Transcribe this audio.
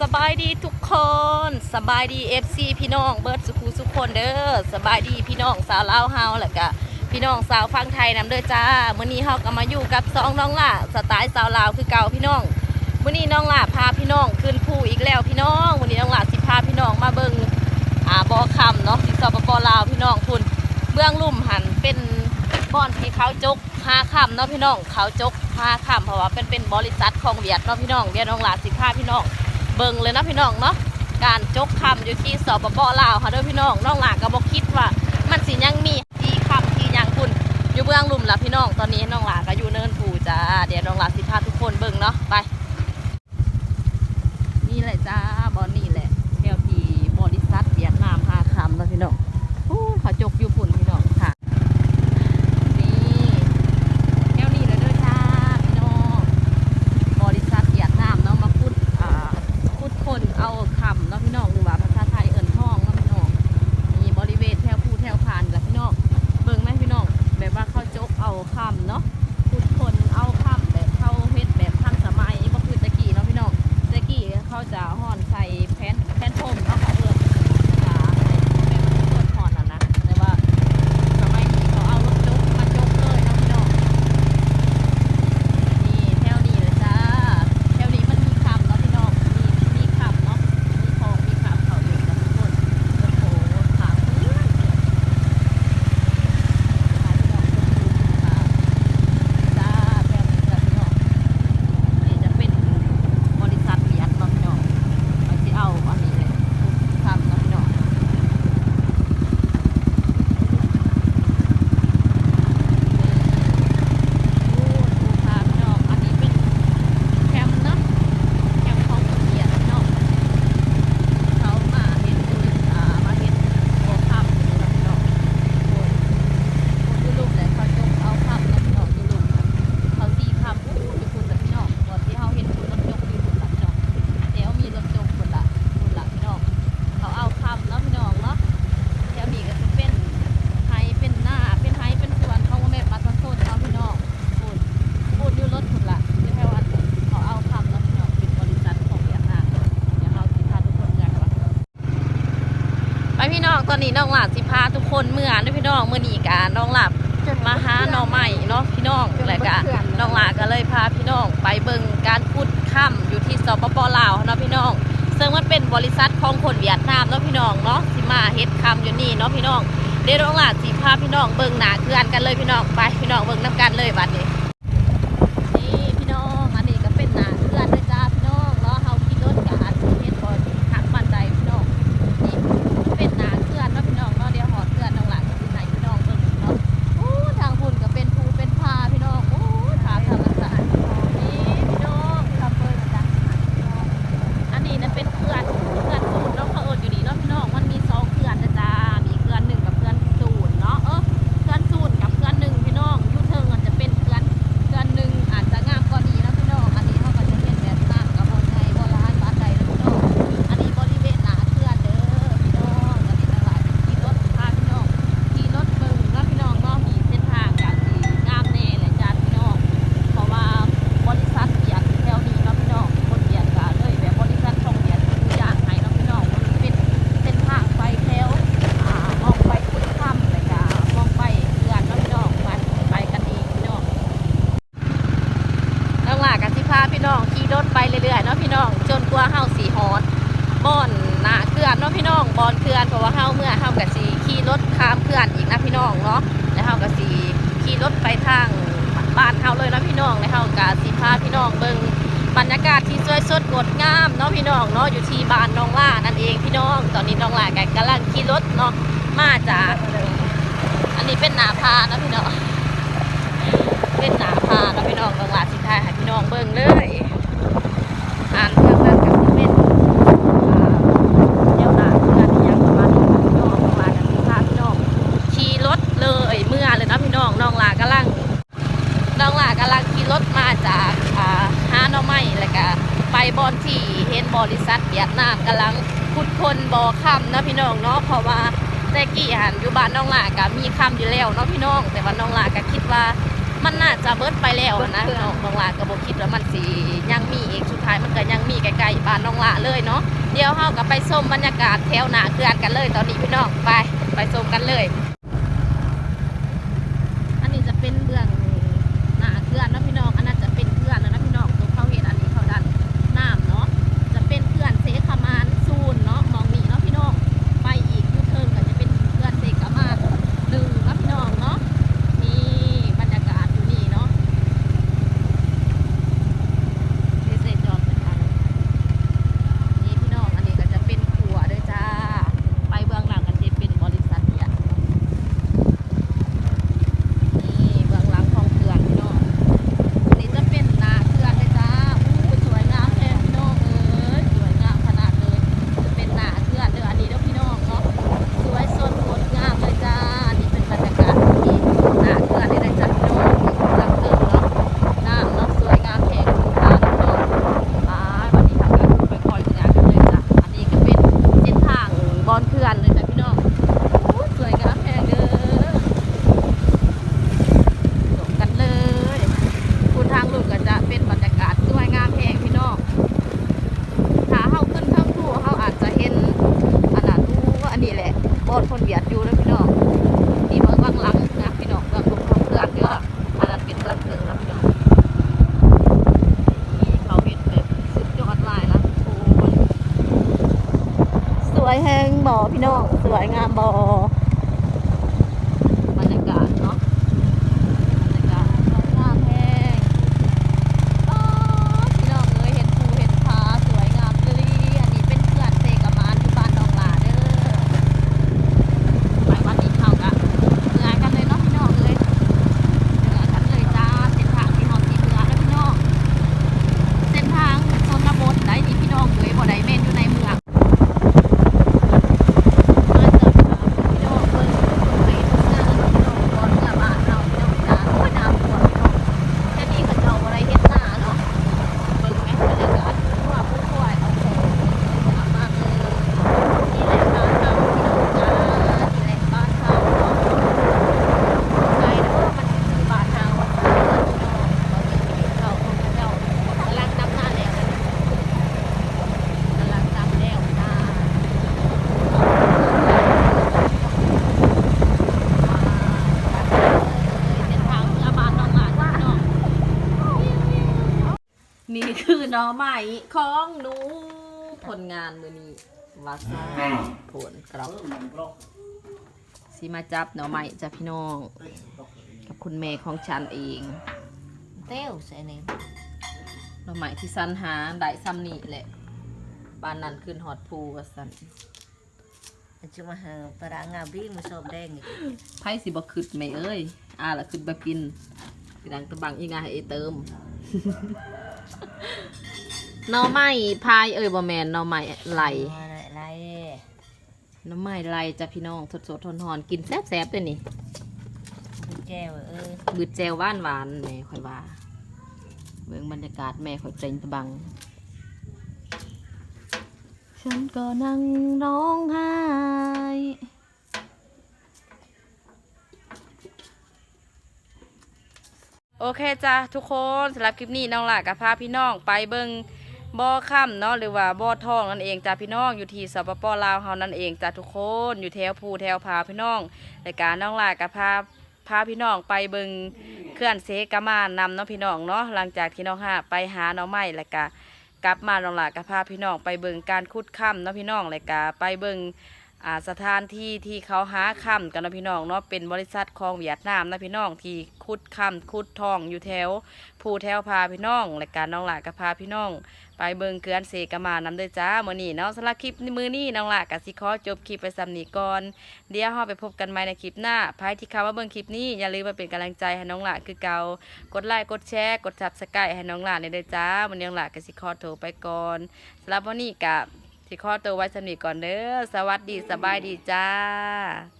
สบายดีทุกคนสบายดีเอฟซีพี่น้องเบิร์ดสุขูสุขคนเด้อสบายดีพี่น้องสาวลาวเฮาแล้วก็พี่น้องสาวฟังไทยนำเด้อจ้ามื้อนี้เฮาก็มาอยู่กับสองน้องล่ะสไตล์สาวลาวคือเก่าพี่น้องมื้อนี้น้องล่ะพาพี่น้องขึ้นภูอีกแล้วพี่น้องมื้อนี้น้องล่ะสิพาพี่น้องมาเบิ่งอ่าบ่อคำเนาะที่สปปลาวพี่น้องพุ่นเบื้องลุ่มหันเป็นบ่อนที่เขาจกหาคำเนาะพี่น้องเขาจกหาคำเพราะว่าเป็นเป็นบริษัทของเวียดเนาะพี่น้องเวียดน้องล่ะสิพาพี่น้อง เบิ่งเลยนะพี่น้องเนาะการจกคำอยู่ที่สปปลาวค่ะเด้อพี่น้องน้องหลานก็บอกคิดว่า มันสิยังมีทีคำทียังคุณอยู่เบื้องลุ่มละพี่น้องตอนนี้น้องหลานก็อยู่เนินผูจ้าเดี๋ยวน้องหลานสิพาทุกคนเบิ่งเนาะไปาบสิพาทุกคนเมื่อนะพี่น้องเมื่อนี้กาน้องหลับมาหาหน่อใหม่เนาะพี่น้องแล้วก็น้องหลาก็เลยพาพี่น้องไปเบิ่งการพูดค่ำอยู่ที่สปปลาวเนาะพี่น้องซึ่งมันเป็นบริษัทของคนเวียดนามเนาะพี่น้องเนาะที่มาเฮ็ดคำอยู่นี่เนาะพี่น้องเดี๋ยวน้องหลานสิพาพี่น้องเบิ่งหน้าเกลือนกันเลยพี่น้องไปพี่น้องเบิ่งน้ำกันเลยบัดนี้นี่ รื่อยๆเนาะพี่น้องจนกว่าเฮาสีฮอดบอนนาเกลือนเนาะพี่น้องบอนเกลือนเพราะว่าเฮาเมื่อเฮากับสีขี่รถข้ามเกลือนอีกนะพี่น้องเนาะแล้วเฮากับสีขี่รถไปทางบ้านเฮาเลยนาะพี่น้องแล้วเฮากับสีพาพี่น้องเบิ่งบรรยากาศที่สวยสดงดงามเนาะพี่น้องเนาะอยู่ที่บ้านน้องล่านั่นเองพี่น้อง ตอนนี้น้องล่ากันกำลังขี่รถเนาะมาจากอันนี้เป็นหนาพานะพี่น้องเป็นหนาพานะพี่น้องบางหลาสิทายให้พี่น้องเบิ่งเลยอ่านเรื่องนั้นกับที่เป็นอ่าเจ้าหน้าเพื่อนอิหยังประมาณนี้นะพี่น้องบางหลากันสิพาพี่น้องขี่รถเลยเมื่อเลยนะพี่น้องน้องหลากำลังน้องหลากำลังขี่รถมาจากอ่าฮาหนอไม้แล้วก็ ไปบอนที่เห็นบริษัทเวียดนามกำลังขุดคนบ่อค่ำนะพี่น้องเนาะเพราะว่าแต่กี้หันอยู่บ้านน้องหลาก็มีคำอยู่แล้วเนาะพี่น้อง แต่ว่าน้องหลาก็คิดว่ามันน่าจะเบิดไปแล้วนะน้องหลาก็บ่คิดว่ามันสิยังมีอีกสุดท้ายมันก็ยังมีใกลๆบ้านน้องละเลยเนาะเดี๋ยวเฮาก็ไปชมบรรยากาศแถวหน้าเขื่อนกันเลย ตอนนี้พี่น้องไปไปชมกันเลย อันนี้จะเป็นเบื้องหน้าเขื่อนเนาะพี่น้องอันนั้นจะเป็นเขื่อนนะพี่น้องตัวเขาเห็นอันนี้เขาดันน้ำเนาะจะเป็นเขื่อนเซคามานซูนเนาะมองนี่เนาะพี่น้องไปอีกยูเทิร์นก็จะเป็นเขื่อนเซคามานหนึ่งเนาะพี่น้องเนาะนี่บรรยากาศอยู่นี่เนาะเทเซจอมเป็นอันนี่พี่น้องอันนี้ก็จะเป็นครัวด้วยจ้า ไปเบื้องหลังกันจะเป็นบริษัทเนี่ย นี่เบื้องหลังของเขื่อนพี่น้องอันนี้จะเป็นนาเขื่อนเลยจ้าอู้สวยงามแท้พี่น้องเอ้ยสวยงามขนาดเลย จะเป็นนาเขื่อนเด้ออันนี้เด้อพี่น้องเนาะ สวยสดงดงามเลยจ้า นี่เป็นบรรยากาศที่นาเขื่อนนี่เลยจ้าพี่น้องหลังเกิดเนาะน้ำเนาะสวยงามแท้คุณตาพี่น้องอ่าวันนี้ทำการไปคอยงานกันเลยจ้ะอันนี้ก็เป็นเส้นทางบอนเขื่อนเลยจ้ะพี่น้องอู้สวยงามแท้เด้อ จบกันเลยคุณทางลูกก็จะเป็นบรรยากาศสวยงามแห่งพี่น้องถ้าเฮาขึ้นเท่าผู้เฮาอาจจะเห็นอันนั้นรู้ว่าอันนี้แหละบอน คนเบียดอยู่นะพี่น้องนี่เบื้องหลังนะพี่น้องเบื้องหลังของเพื่อนเด้ออันนั้นเป็นเบื้องหลังนะพี่น้องนี่เขาเห็นแบบสุดยอดหลายนะโอ้ยสวยแฮงบ่อพี่น้องสวยงามบ่อบรรยากาศเนาะ บรรยากาศสวยงามแห้งป๊าดพี่น้องเอ้ยเห็นภูเห็นผาสวยงามเลยอันนี้เป็นเขื่อนเซกามานที่บ้านหนองหลาเด้อไปวันนี้เขากะเหนื่อยกันเลยเนาะพี่น้องเอ้ยเหนื่อยกันเลยจ้าเส้นทางที่เขาสีเหนือนะพี่น้อง เส้นทางชนบทได้นี่พี่น้องเอ้ยบ่ได้แม่นอยู่ในเมือง มาเจอพี่น้องเพิ่นไปทำงานพี่น้องก่อนเมื่อบ้านเราพี่น้องจ้าโอ้ยน้ำท่วมพี่น้องแค่นี้ก็เจ้าอะไรเฮ็ดหน้าเนาะเบิ่งแม่บรรยากาศทั่วผู้ป่วยโอ้โหงามมากเลยนี่แหละบ้านเราพี่น้องจ้านี่แหละบ้านเราเนาะใจเด้อมันคือบ้านเราพี่น้องเราเห็นเขาของเจ้ากำลังนำหน้าแล้วกำลังนำแล้วจ้า นี่คือหน้อใหม่ของหนูผลงานมือนี้วาซาผลกรอบสิมาจับหน่อใหม่จ้ะพี่น้อง กับคุณแม่ของฉันเอง เต้วใส่นี่หน่อใหม่ที่สันหาได้ซ้ำนี่แหละปานนั้นขึ้นฮอตพูว่าสันมันจะมาหาปลาร้างาบี้มาชอบแดงอีกไพ่สิบ่ขึ้นไหมเอ้ยอ่าละขึ้นแบบกินสิดังตะบังอีงาให้เอเติม หน่อไม้พายเอ้ยบ่แมนหน่อไม้ไหลมาอะไรหน่อไม้ไหลจ้ะพี่น้องสดๆทอนๆกินแซ่บๆเลยนี่แก้วเออบืดแจวหวานหวานๆแม่ค่อยว่าเบิ่งบรรยากาศแม่ค่อยเปล่งตะบัง ฉันก็นั่งร้องไห้โอเคจ้ะทุกคนสำหรับคลิปนี้น้องหลากับพาพี่น้องไปเบิง บ่อค่ำเนาะหรือว่าบ่อทองนั่นเองจ้ะพี่น้องอยู่ที่สปปลาวเฮานั่นเองจ้ะทุกคนอยู่แถวภูแถวพาพี่น้องรายการน้องหลากับพาพาพี่น้องไปเบิงเคลื่อนเซกามานำเนาะพี่น้องเนาะหลังจากที่น้องหาไปหาน้องไม้แล้วก็กลับมาน้องหลากับพาพี่น้องไปเบิงการขุดค่ำเนาะพี่น้องแล้วก็ไปเบิงสถานที่ที่เขาหาค่ำกันนะพี่น้องเนาะเป็นบริษัทของเวียดนามนะพี่น้องที่ขุดค่ำขุดทองอยู่แถวภูแถวพาพี่น้องและการน้องหลากก็พาพี่น้อง ไปเบิงเกลือนเสกมานำเด้อจ้ามื้อนี้เนาะสำหรับคลิปมือนี้น้องลากก็สิขอจบคลิปไปสำนี้ก่อนเดี๋ยวเราไปพบกันใหม่ในคลิปหน้าใครที่เข้ามาเบิงคลิปนี้อย่าลืมมาเป็นกำลังใจให้น้องลาคือเก่ากดไลค์กดแชร์กด Subscribe ให้น้องลาในเด้อจ้ามื้อนี้น้องหลาก็สิขอโทรไปก่อนสำหรับวันนี้ก็ที่ข้อตัวไว้สนิทก่อนเด้อสวัสดีสบายดีจ้า